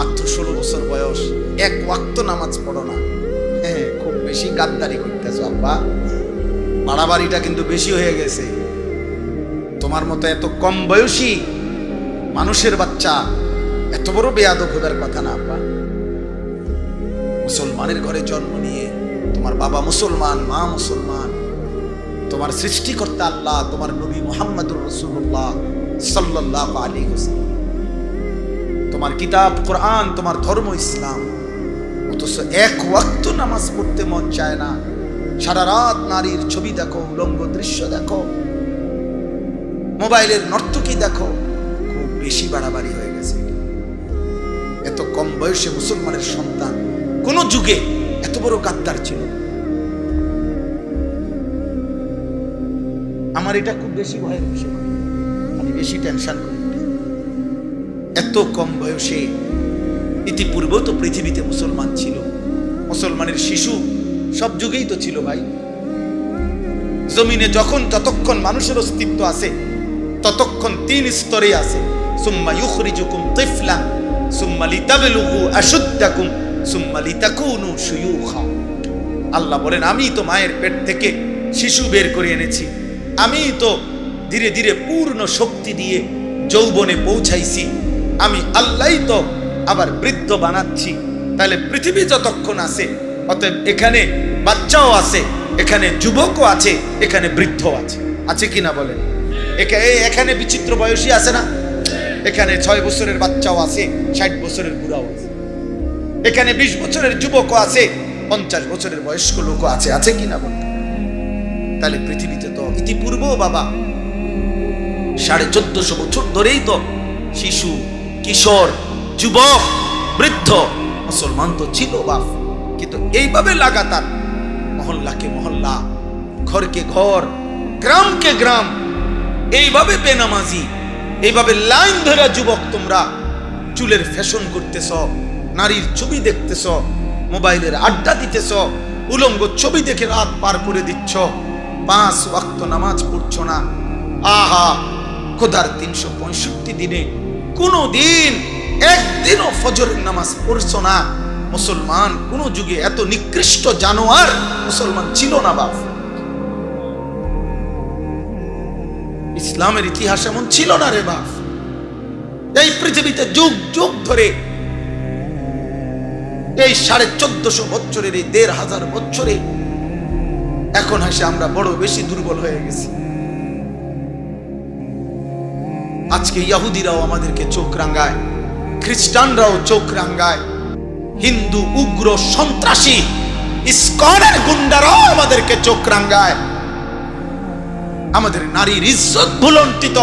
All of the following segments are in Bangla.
মাত্র ষোলো বছর বয়স। এক ওয়াক্ত নামাজ পড়ো না। হ্যাঁ খুব বেশি গাদ্দারি করতেছো, আব্বা। বাড়াবাড়িটা কিন্তু বেশি হয়ে গেছে। তোমার মতো এত কম বয়সী মানুষের বাচ্চা এত বড় বেয়াদব হবার কথা না, আব্বা। মুসলমানের ঘরে জন্ম নিয়ে তোমার বাবা মুসলমান, মা মুসলমান, তোমার সৃষ্টিকর্তা আল্লাহ, তোমার নবী মোহাম্মদুর রসুল্লাহ সাল্লাহ আলী হোসেন তোমার কিতাব, কোরআন, তোমার ধর্ম, ইসলাম। অথচ এক ওয়াক্ত নামাজ পড়তে মন চায় না। সারা রাত নারীর ছবি দেখো, উলঙ্গ দৃশ্য দেখো। মোবাইলের নর্তকী দেখো, খুব বেশি বাড়াবাড়ি হয়ে গেছে। এত কম বয়সে মুসলমানের সন্তান কোন যুগে এত বড় গাদ্দার ছিল। আমার এটা খুব বেশি ভয়ের বিষয়। আমি বেশি টেনশন করি। এত কম বয়সে ইতিপূর্বেও তো পৃথিবীতে মুসলমান ছিল। মুসলমানের শিশু সব যুগেই তো ছিল ভাই। জমিনে যখন যতক্ষণ মানুষের অস্তিত্ব আছে, ততক্ষণ তিন স্তরে আছে। সুম্মা ইউখরিজুকুম তিফলান সুম্মা লিতাবলুগু আশুদ্দাকুম, সুম্মা লিতাকুনু শুয়ুখা। আল্লাহ বলেন, আমি তো মায়ের পেট থেকে শিশু বের করে এনেছি। আমি তো ধীরে ধীরে পূর্ণ শক্তি দিয়ে যৌবনে পৌঁছাইছি। আমি আল্লাহই তো আবার বৃদ্ধ বানাচ্ছি। তাহলে পৃথিবী যতক্ষণ আছে, অতএব এখানে বাচ্চাও আছে, এখানে যুবকও আছে, এখানে বৃদ্ধ আছে। আছে কি না বলেন? এখানে বিচিত্র বয়সী আছে না? এখানে ছয় বছরের বাচ্চাও আছে, ষাট বছরের বুড়াও আছে। এখানে বিশ বছরের যুবকও আছে, পঞ্চাশ বছরের বয়স্ক লোকও আছে। আছে কি না বলেন? তাহলে পৃথিবীতে তো ইতিপূর্বেও বাবা, সাড়ে চোদ্দশো বছর ধরেই তো শিশু কিশোর, যুবক, বৃদ্ধ। মুসলমান তো ছিল বাপ, কিন্তু এইভাবে লাগাতার মহল্লাকে মহল্লা, ঘরকে ঘর, গ্রামকে গ্রাম, এইভাবে বেনামাজি, এইভাবে লাইন ধরে যুবক তোমরা, চুলের ফ্যাশন করতেছ, নারীর ছবি দেখতেছ, মোবাইলের আড্ডা দিতেছ, উলঙ্গ ছবি দেখে রাত পার করে দিচ্ছ, পাঁচ ওয়াক্ত নামাজ পড়ছো না। আহা, খোদার তিনশো পঁয়ষট্টি দিনে কোনো দিন একদিনও ফজরের নামাজ পড়ছো না। মুসলমান, কোন যুগে এত নিকৃষ্ট জানোয়ার মুসলমান ছিল না বাপ। ইসলামের ইতিহাস এমন ছিল না রে বাপ। এই পৃথিবীতে যুগ যুগ ধরে এই সাড়ে চোদ্দশো বছরের, এই দেড় হাজার বছরে এখন হাসে আমরা বড় বেশি দুর্বল হয়ে গেছি। আজকে ইয়াহুদিরাও আমাদেরকে চোখ রাঙ্গায়, খ্রিস্টানরাও চোখ রাঙ্গায়, হিন্দু, উগ্র, সন্ত্রাসী, ইস্কনের গুন্ডারাও আমাদেরকে চোখ রাঙ্গায়। আমাদের নারীর ইজ্জত ভুলন্টিত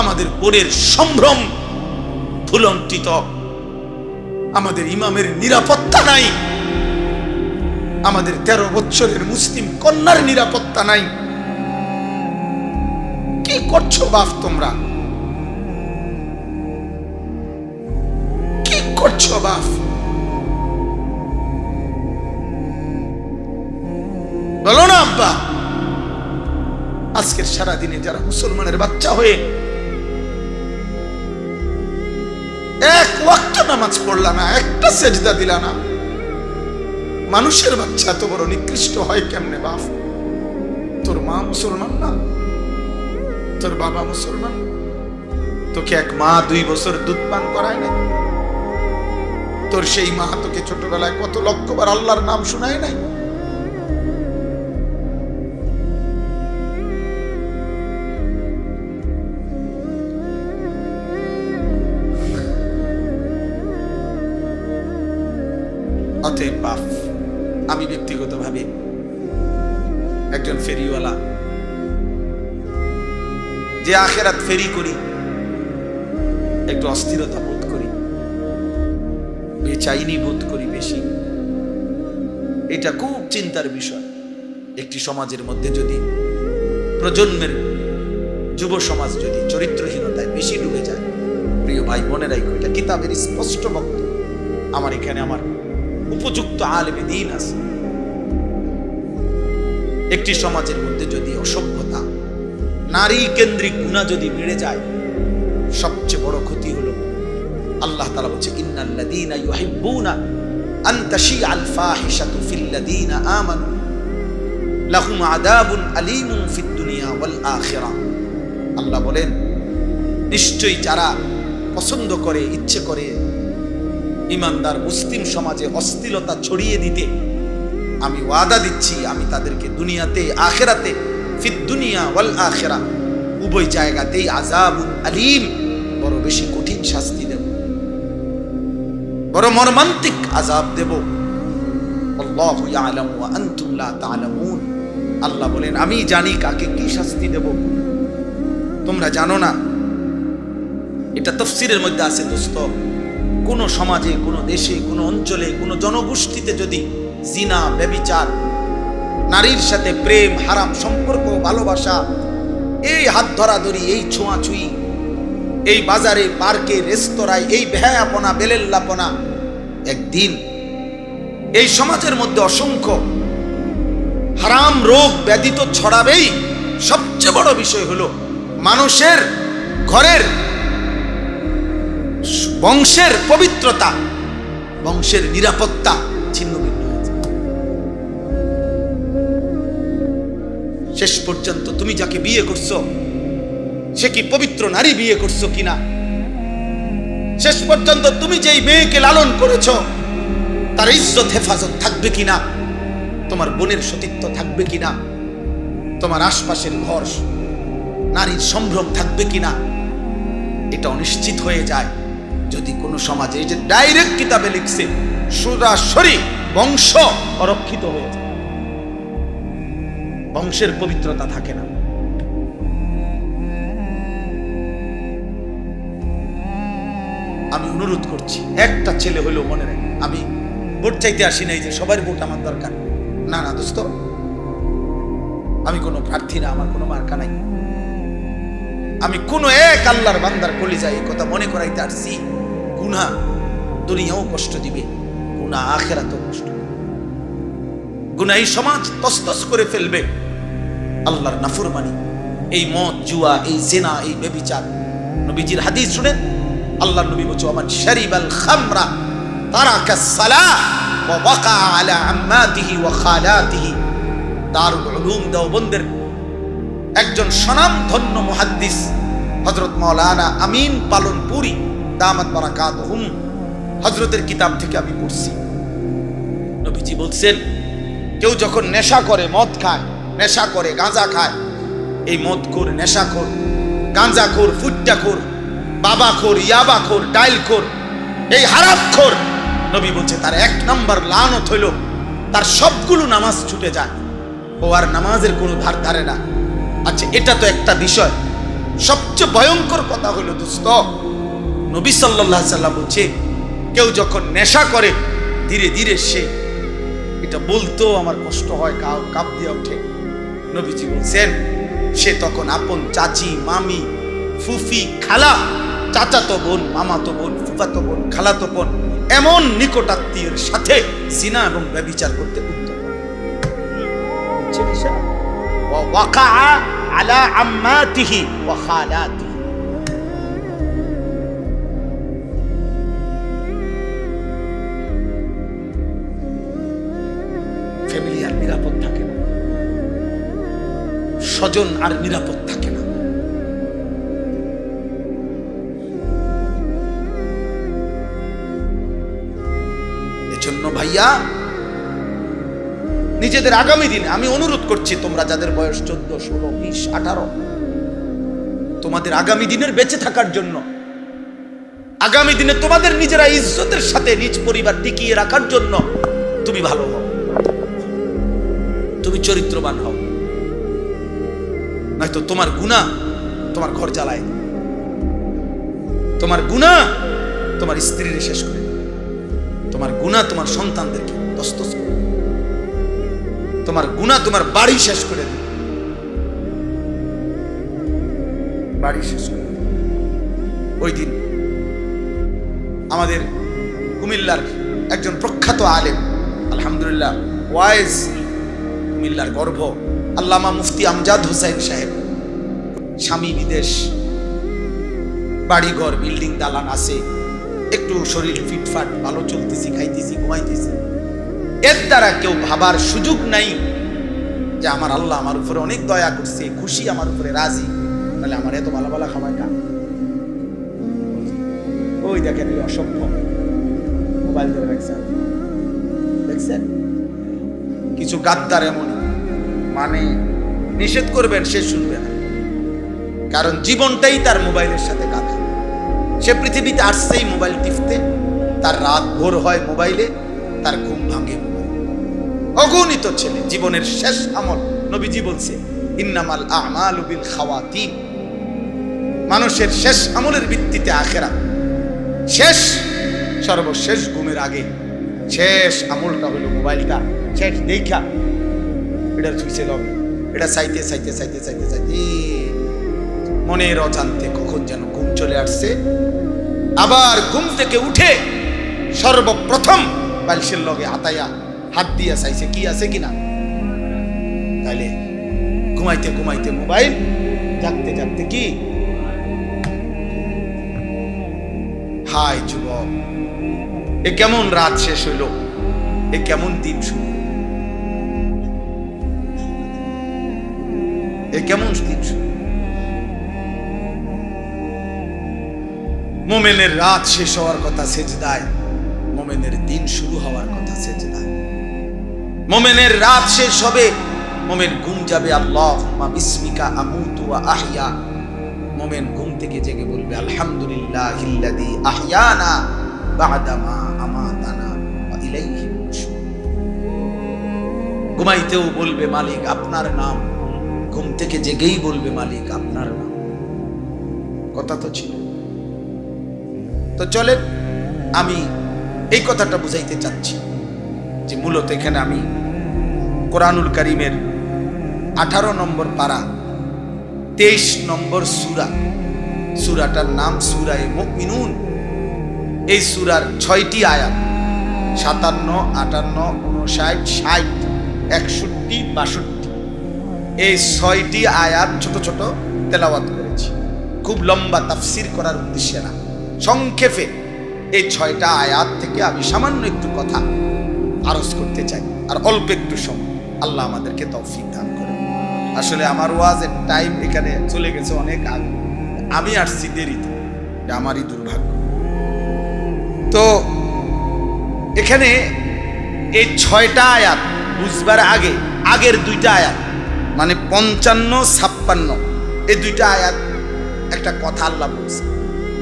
আমাদের বোরের সম্ভ্রম ভুলন্টিত আমাদের ইমামের নিরাপত্তা নাই, আমাদের তেরো বছরের মুসলিম কন্যার নিরাপত্তা নাই। কি করছ বাপ তোমরা? কি করছ বাপ বলো না, আব্বা। আজকের সারা দিনে যারা মুসলমানের বাচ্চা হয়ে এক ওয়াক্ত নামাজ পড়লা না, একটা সেজদা দিলা না, মানুষের বাচ্চা এত বড় নিকৃষ্ট হয় কেমনে, বাপ? তোর মা মুসলমান না? তোর বাবা মুসলমান? তোকে এক মা দুই বছর দুধ পান করায় না তোর সেই মা তোকে ছোটবেলায় কত লক্ষবার আল্লাহর নাম শোনায় নাই? অতএব বাপ, আমি ব্যক্তিগতভাবে একজন ফেরিওয়ালা। যে আখেরাত ফেরি করি, একটু অস্থিরতা বোধ বেচাইনি বোধ করি বেশি। এটা খুব চিন্তার বিষয়। একটি সমাজের মধ্যে যদি প্রজন্মের যুব সমাজ যদি চরিত্রহীনতায় বেশি ডুবে যায়, প্রিয় ভাই বোনেরাই এটা কিতাবের স্পষ্ট বক্তব্য আমার এখানে আমার উপযুক্ত আলেমে দিন আছে। একটি সমাজের মধ্যে যদি অসভ্যতা নারী কেন্দ্রিক গুণা যদি বেড়ে যায়, সবচেয়ে বড় ক্ষতি হলো আল্লাহ তালা বলছে, ইন্নাল্লাযীনা ইউহিব্বুনা আন তাশিআল ফাহিশাতু ফিল্লাযীনা আমানু, লাহুম আযাবুন আলীমুন ফিদ দুনিয়া ওয়াল আখিরাহ আল্লাহ বলেন, নিশ্চয়ই যারা পছন্দ করে, ইচ্ছে করে ইমানদার মুসলিম সমাজে অস্থিরতা ছড়িয়ে দিতে, আমি ওয়াদা দিচ্ছি, আমি তাদেরকে দুনিয়াতে, আখেরাতে, ফিদ দুনিয়া ওয়াল আখেরা, উভয় জায়গাতেই আজাবুন আলিম, বড় বেশি কঠিন শাস্তি বড় মর্মান্তিক আজাব দেব। আল্লাহু বলেন, আমি জানি কাকে কি শাস্তি দেব। তোমরা জানো না? এটা তফসিরের মধ্যে আছে দোস্ত। কোন সমাজে, কোন দেশে, কোন অঞ্চলে, কোন জনগোষ্ঠীতে যদি জিনা, ব্যবিচার, নারীর সাথে প্রেম, হারাম সম্পর্ক, ভালোবাসা, এই হাত ধরাধরি, এই ছোঁয়াছুঁই এই বাজারে, পার্কে, রেস্তোরাঁয়, এই ভ্যায়াপনা, বেলেল্লাপনা, একদিন এই সমাজের মধ্যে অসংখ্য হারাম রোগ ব্যাধি তো ছড়াবেই সবচেয়ে বড় বিষয় হলো মানুষের ঘরের বংশের পবিত্রতা, বংশের নিরাপত্তা ছিন্ন ভিন্ন। শেষ পর্যন্ত তুমি যাকে বিয়ে করছ সে কি পবিত্র নারী বিয়ে করছ কিনা? শেষ পর্যন্ত তুমি যেই মেয়েকে লালন করেছ, তার ইজ্জত, হেফাজত থাকবে কিনা? তোমার বোনের সতীত্ব থাকবে কিনা? তোমার আশপাশের ঘর, নারীর সম্ভ্রম থাকবে কিনা? এটা অনিশ্চিত হয়ে যায় যদি কোনো সমাজে এই যে ডাইরেক্ট কিতাবে লিখছে সরাসরি বংশ অরক্ষিত হয়ে যায়। বংশের পবিত্রতা থাকে না। আমি অনুরোধ করছি, একটা ছেলে হইলেও মনে রাখ। আমি ভোট চাইতে আসি নাই যে সবার ভোট আমার দরকার। না না, দোস্ত। আমি কোনো প্রার্থী না, আমার কোনো মার্কা নাই। আমি কোন এক আল্লাহর বান্দার কলিজায় এই কথা মনে করাইতে আসছি। গুনা দুনিয়াও কষ্ট দিবে গুনা আখেরাতেও কষ্ট। গুনা এই সমাজ তস্তস করে ফেলবে। আল্লাহর নাফরমানি, এই মদ, জুয়া, এই জেনা, এই বেবিচার। নবীজির হাদিস শুনেন? আল্লাহর নবী বলছে আমার শরিবাল খামরা তারাকা সালাহ ওয়া ওয়াকা আলা আম্মাতিহি ওয়া খালাতিহি। দারুল উলুম দেওবন্দের একজন স্বনামধন্য মুহাদ্দিস হজরত মৌলানা আমিন পালনপুরি দামাত বারাকাত হুম হজরতের কিতাব থেকে আমি পড়ছি। নবীজি বলছেন, কেউ যখন নেশা করে, মদ খায়, নেশা করে, গাঁজা খায়, এই মদ খোর, নেশা খোর, গাঁজা খোর, ফুট্টা খোর বাবা খোর, ইয়াবা খোর, ডাইল খোর, এই হারাপ খোর। নবী বলছে, তার এক নম্বর লানত হইল, তার সবগুলো নামাজ ছুটে যায়। ও আর নামাজের কোনো ধার ধারে না। আচ্ছা এটা তো একটা বিষয়। সবচেয়ে ভয়ঙ্কর কথা হলো দোস্ত, নবী আলাইহি সাল্লাম বলছে, কেউ যখন নেশা করে, ধীরে ধীরে সে, এটা বলতেও আমার কষ্ট হয়, কাউ কাপ দিয়ে ওঠে। নবীজি বলছেন, সে তখন আপন চাচি, মামি, ফুফি, খালা চাচাতো বোন, মামাতো বোন, ফুফাতো বোন, খালাতো বোন এমন নিকটাত্মীয়ের সাথে সিনা এবং ব্যবিচার করতে স্বজন আর নিরাপদ থাকে না। ভাইয়া। নিজেদের আগামী দিনে আমি অনুরোধ করছি তোমরা যাদের বয়স চোদ্দ, ষোলো, বিশ, আঠারো, তোমাদের আগামী দিনের বেঁচে থাকার জন্য, আগামী দিনে তোমাদের নিজেরা ইজ্জতের সাথে নিজ পরিবার টিকিয়ে রাখার জন্য তুমি ভালো হও। তুমি চরিত্রবান হও। নয়তো তোমার গুণা তোমার ঘর জ্বালায়। তোমার গুণা তোমার স্ত্রীর শেষ করে। তোমার গুণা তোমার সন্তানদেরকে তোমার গুণা তোমার বাড়ি শেষ করে দিবে বাড়ি শেষ করে। ওই দিন আমাদের কুমিল্লার একজন প্রখ্যাত আলেম, আলহামদুলিল্লাহ, ওয়াইজ কুমিল্লার গর্ভ, আল্লামা মুফতি আমজাদ হোসেন সাহেব, স্বামী বিদেশ, বাড়িঘর, বিল্ডিং, দালান আছে। একটু শরীর ফিটফাট ভালো চলতেছি, খাইতেছি, ঘুমাইতেছি। এর দ্বারা কেউ ভাবার সুযোগ নাই যে আমার আল্লাহ আমার উপরে অনেক দয়া করছে, খুশি আমার উপরে রাজি। তাহলে আমার এত ভালো ভালো খাবার কা ওই দেখেন ওই অসভ্য মোবাইল ধরে রাখছেন দেখছেন? কিছু গাদ্দার এমন মানে নিষেধ করবেন, সে শুনবে না। কারণ জীবনটাই তার মোবাইলের সাথে গাঁথা সে পৃথিবীতে আসছেই মোবাইল টিপতে। তার রাত ভোর হয় মোবাইলে, তার ঘুম ভাঙে অগণিত ছেলে, জীবনের শেষ আমল, নবীজি বলছে, ইন্নামাল আমাল বিল খাওয়াতিন। মানুষের শেষ আমলের ভিত্তিতে আখেরা। শেষ, সর্বশেষ ঘুমের আগে। শেষ আমলটা হলো মোবাইলটা। শেষ দেখা এটা ছুঁইছে লবে এটা চাইতে চাইতে চাইতে চাইতে চাইতে। মনের অজান্তে কখন যেন ঘুম চলে আসছে। আবার ঘুম থেকে উঠে সর্বপ্রথম বালিশের লগে আতায়া হাত দিয়া চাইছে, কি আছে কিনা? তাইলে ঘুমাইতে ঘুমাইতে মোবাইল, জাগতে জাগতে কি? হাই যুবক, এ কেমন রাত শেষ হইল? এ কেমন দিন শুরু? এ কেমন দিন শুরু? মোমেনের রাত শেষ হওয়ার কথা সেজদায়, মোমেনের দিন শুরু হওয়ার কথা সেজদায়। মোমেনের রাত শেষ হবে, মোমেন ঘুম যাবে আল্লাহ বিস্মিকা আমুতু ওয়া আহইয়া মোমেন ঘুম থেকে জেগে বলবে, আলহামদুলিল্লাহ ইল্লাযী আহইয়ানা বা'দামা আমাতানা ওয়া ইলাইহি ঘুমাইতেও বলবে, মালিক, আপনার নাম। ঘুম থেকে জেগেই বলবে, মালিক, আপনার নাম। কথা তো ছিল। তো চলেন, আমি এই কথাটা বুঝাইতে চাচ্ছি যে মূলত এখানে আমি কোরআনুল করিমের আঠারো নম্বর পারা, তেইশ নম্বর সুরা, সুরাটার নাম সুরায় মুমিনুন। এই সুরার ছয়টি আয়াত, সাতান্ন, আটান্ন উনষাট ষাট, একষট্টি, বাষট্টি, এই ছয়টি আয়াত ছোট ছোট তেলাওয়াত করেছি। খুব লম্বা তাফসির করার উদ্দেশ্যে না। সংক্ষেপে এই ছয়টা আয়াত থেকে আমি সামান্য একটু কথা আরজ করতে চাই, আর অল্প একটু সময়। আল্লাহ আমাদেরকে তৌফিক দান করে আসলে আমার ওয়াজের টাইম এখানে চলে গেছে অনেক আগে। আমি আসছি দেরিতে। আমারই দুর্ভাগ্য। তো এখানে এই ছয়টা আয়াত বুঝবার আগে, আগের দুইটা আয়াত মানে পঞ্চান্ন, ছাপ্পান্ন, এই দুইটা আয়াত একটা কথা আল্লাহ বলছে।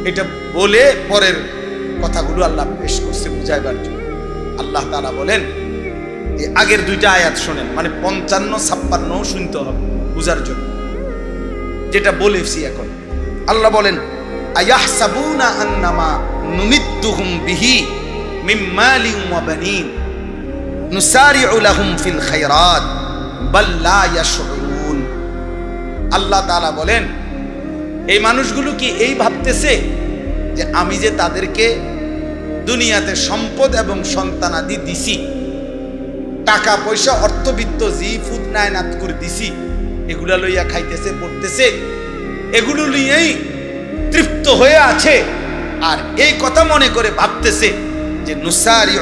এটা বলে পরের কথাগুলো আল্লাহ পেশ করছে বুঝাইবার জন্য। আল্লাহ তারা বলেন এই আগের দুইটা আয়াত শোনেন মানে পঞ্চান্ন, ছাপ্পান্ন শুনতে হবে বুঝার জন্য। যেটা বলেছি এখন। আল্লাহ বলেন, আয়াহসাবুনা আন্নামা নুমিদ্দুহুম বিহি মালিন ওয়া বানিন। নুসারিউ লাহুম ফিল খায়রাত, বাল লা ইয়াশউরুন। আল্লাহ তাআলা বলেন, এই মানুষগুলো কি এই ভাবতেছে যে আমি যে তাদেরকে দুনিয়াতে সম্পদ এবং সন্তানাদি দিছি, টাকা, পয়সা, অর্থবিত্ত জি ফুদ নায় নাত করে দিছি, এগুলা লইয়া খাইতেছে, পড়তেছে, এগুলো নিয়েই তৃপ্ত হয়ে আছে। আর এই কথা মনে করে ভাবতেছে যে নুসারি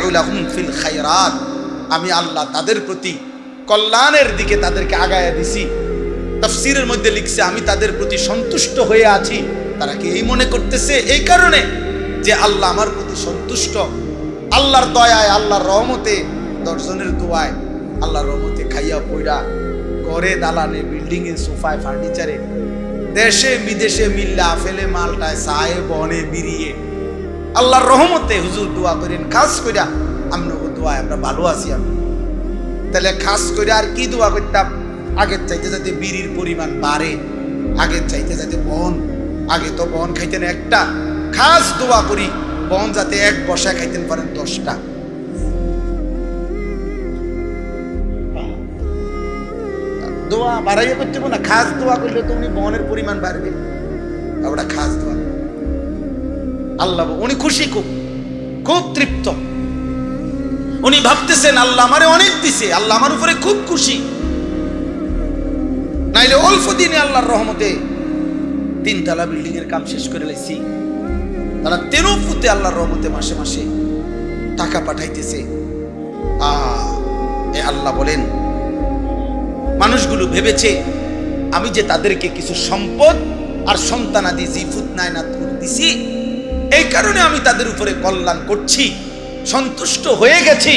ফিল খায়রাত আমি আল্লাহ তাদের প্রতি কল্যাণের দিকে তাদেরকে আগায়া দিছি। তফসিরের মধ্যে লিখছে, আমি তাদের প্রতি সন্তুষ্ট হয়ে আছি। তারা কি এই মনে করতেছে? এই কারণে যে আল্লাহ আমার প্রতি সন্তুষ্ট। আল্লাহর দয়ায়, আল্লাহর রহমতে দর্শনের দোয়ায় আল্লাহর রহমতে খাইয়া পইরা ঘরে, দালানে বিল্ডিং এ সোফায়, ফার্নিচারে, দেশে, বিদেশে মিল্লা, ফেলে, মালটায় সাহে বনে, বিরিয়ে আল্লাহর রহমতে হুজুর দোয়া করেন। খাস কইরা আমরা দোয়ায় আমরা ভালো আছি আমি তাহলে খাস করে আর কি দোয়া করতাম? আগের চাইতে যাতে বিড়ির পরিমাণ বাড়ে, আগের চাইতে যাতে বন আগে তো বন খাইতেন একটা। খাস দোয়া করি, বন যাতে এক বসা খাইতেন পারেন দশটা। দোয়া বাড়াইয়া করতে না, খাস দোয়া করলে তো উনি বনের পরিমাণ বাড়বে। ওটা খাস দোয়া। আল্লাহ উনি খুশি খুব খুব তৃপ্ত। উনি ভাবতেছেন, আল্লাহ আমারে অনেক দিছে, আল্লাহ আমার উপরে খুব খুশি। নাইলে অল্প দিনে আল্লাহর রহমতে তিনতলা বিল্ডিং এর কাম শেষ করে লাইছি। তারা তেরো ফুতে আল্লাহর রহমতে মাসে মাসে টাকা পাঠাইতেছে। আ, এ আল্লাহ বলেন, মানুষগুলো ভেবেছে, আমি যে তাদেরকে কিছু সম্পদ আর সন্তানাদি জিফুত নায়নাত দিছি, এই কারণে আমি তাদের উপরে কল্যাণ করছি, সন্তুষ্ট হয়ে গেছি।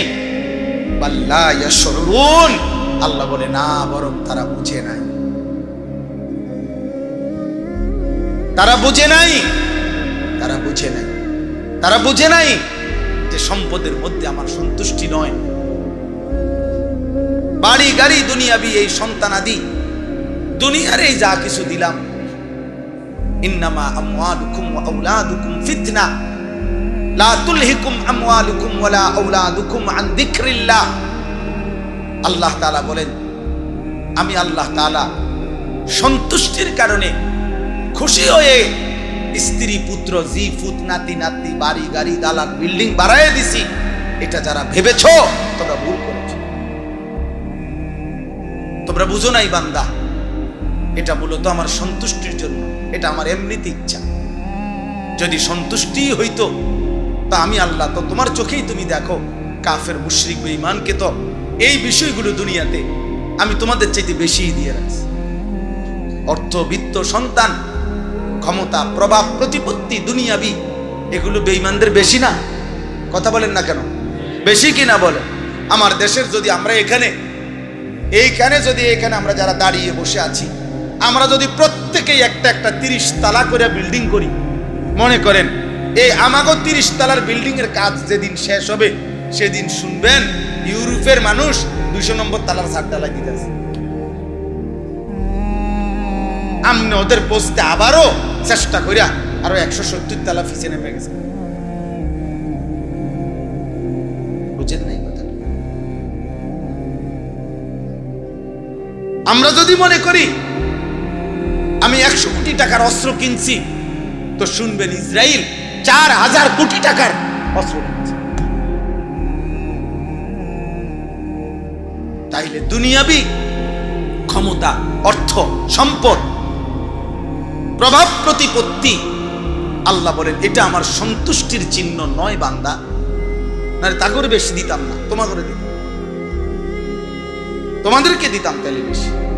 আল্লাহ বলে, না, বরং তারা বুঝে নাই। তারা বুঝে নাই, তারা বুঝে নাই। তারা বুঝে নাই যে সম্পদের মধ্যে আমার সন্তুষ্টি নয়। বাড়ি, গাড়ি দুনিয়াবি এই সন্তান আদি, দুনিয়ার এই যা কিছু দিলাম, ইন্নামা আমওয়ালুকুম ওয়া আওলাদুকুম ফিতনা। লা তুলহিকুম আমওয়ালুকুম ওয়ালা আওলাদুকুম আন যিকরিল্লাহ। আল্লাহ তাআলা বলেন, আমি আল্লাহ তাআলা সন্তুষ্টির কারণে খুশি হয়ে স্ত্রী, পুত্র, জি, ফুত, নাতি নাতি বাড়ি, গাড়ি, দালান, বিল্ডিং বাড়ায় দিছি। এটা যারা ভেবেছ, তোমরা ভুল করেছ। তোমরা বুঝো নাই, বান্দা, এটা মূলত আমার সন্তুষ্টির জন্য, এটা আমার এমনিতে ইচ্ছা। যদি সন্তুষ্টি হইতো, তা আমি আল্লাহ, তো তোমার চোখেই তুমি দেখো, কাফের, মুশরিক, বেঈমানকে তো এই বিষয়গুলো দুনিয়াতে আমি তোমাদের চাইতে বেশি দিয়ে রাখছি। অর্থ, বিত্ত, সন্তান ক্ষমতা, প্রভাব, প্রতিপত্তি দুনিয়াবি। এগুলো বেঈমানদের বেশি না? কথা বলেন না কেন? বেশি কি না বলে আমার দেশের যদি আমরা এখানে, এইখানে যদি এখানে আমরা যারা দাঁড়িয়ে বসে আছি, আমরা যদি প্রত্যেকেই একটা একটা তিরিশ তালা করে বিল্ডিং করি, মনে করেন এই আমাগো তিরিশ তালার বিল্ডিং এর কাজ যেদিন শেষ হবে, সেদিন শুনবেন, ইউরোপের মানুষ দুইশো নম্বর তালার ছাদ ডালাই দিতেছে আমনে ওদের বসতে আবারও চেষ্টা করিয়া আরও একশো সত্তর তালা ফিসে নেমে গেছে। আমরা যদি মনে করি আমি একশো কোটি টাকার অস্ত্র কিনছি, তো শুনবেন ইসরায়েল চার হাজার কোটি টাকার অস্ত্র কিনছে। তাইলে দুনিয়াবি ক্ষমতা, অর্থ, সম্পদ প্রভাব প্রতিপত্তি। আল্লাহ বলেন, এটা আমার সন্তুষ্টির চিহ্ন নয় বান্দা। না তা করে বেশি দিতাম না। তোমাদের দিতাম। তোমাদেরকে দিতাম তাহলে বেশি।